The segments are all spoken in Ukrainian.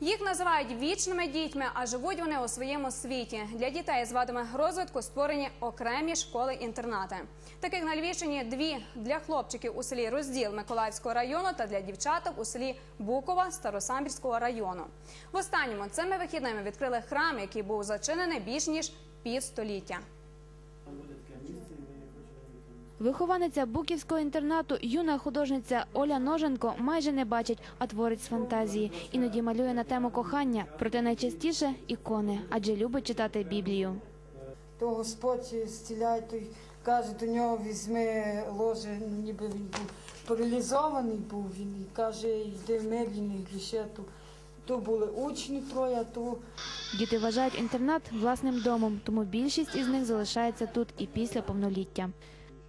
Їх називають вічними дітьми, а живуть вони у своєму світі. Для дітей з вадами розвитку створені окремі школи-інтернати. Таких на Львівщині дві для хлопчиків у селі Розділ Миколаївського району та для дівчаток у селі Букова Старосамбірського району. В останньому цими вихідними відкрили храм, який був зачинений більш ніж півстоліття. Вихованиця Буківського інтернату, юна художниця Оля Ноженко майже не бачить, а творить з фантазії. Іноді малює на тему кохання, проте найчастіше ікони, адже любить читати Біблію. То Господь зціляє, той каже, до нього візьми ложе, ніби він був паралізований був він, і каже, йди в мир, і не гріши. То, то були учні троє, то Діти вважають інтернат власним домом, тому більшість із них залишається тут і після повноліття.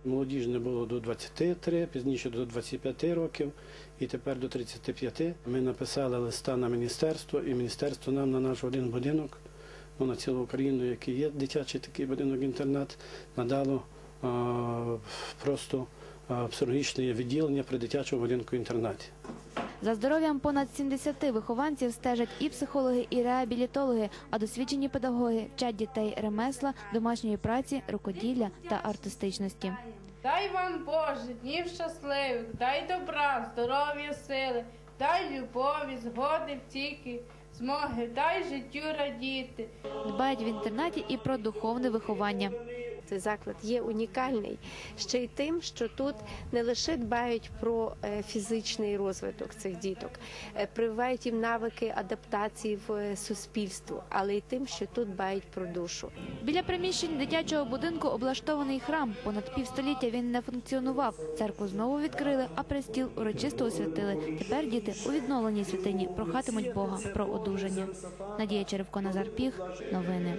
Молодіжне було до 23, пізніше до 25 років і тепер до 35. Ми написали листа на міністерство, і міністерство нам на наш один будинок, ну, на цілу Україну, який є дитячий такий будинок-інтернат, надало а, просто психологічне відділення при дитячому будинку-інтернаті. За здоров'ям понад 70 вихованців стежать і психологи, і реабілітологи, а досвідчені педагоги вчать дітей ремесла, домашньої праці, рукоділля та артистичності. Дай вам Боже, днів щасливих, дай добра, здоров'я, сили, дай любові, згоди, втіки, змоги, дай життю радіти. Дбають в інтернаті і про духовне виховання. Цей заклад є унікальний ще й тим, що тут не лише дбають про е, фізичний розвиток цих діток, е, прививають їм навики адаптації в е, суспільству, але й тим, що тут дбають про душу. Біля приміщень дитячого будинку облаштований храм. Понад півстоліття він не функціонував. Церкву знову відкрили, а престіл урочисто освятили. Тепер діти у відновленій святині прохатимуть Бога про одужання. Надія Черевко, Назар Піх. Новини.